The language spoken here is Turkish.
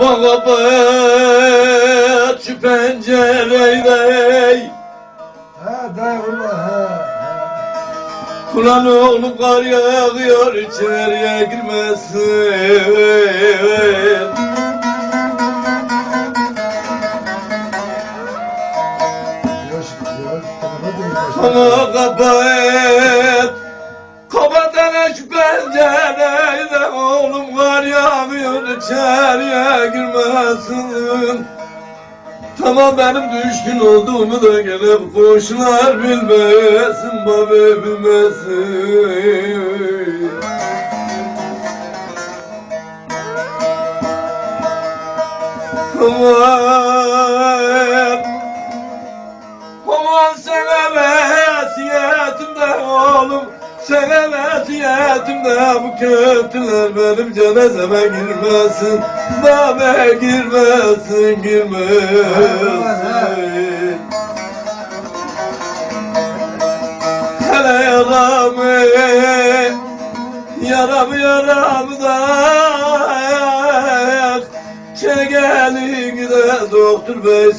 Bana kapat şu pencereyi Ha dayı valla ha. Ulan oğlum kar yağıyor içeriye girmesin. Ama Kapat yağıyor içeriye girmesin Tamam benim düşkün olduğumu da gelip koşlar bilmesin baba bilmesin. Aman Sana vesiyetimde bu kötüler benim cenazeme girmesin. Baba girmesin girmesin. Hele yaramı Yaramı yaramı da Çegelin de doktor bey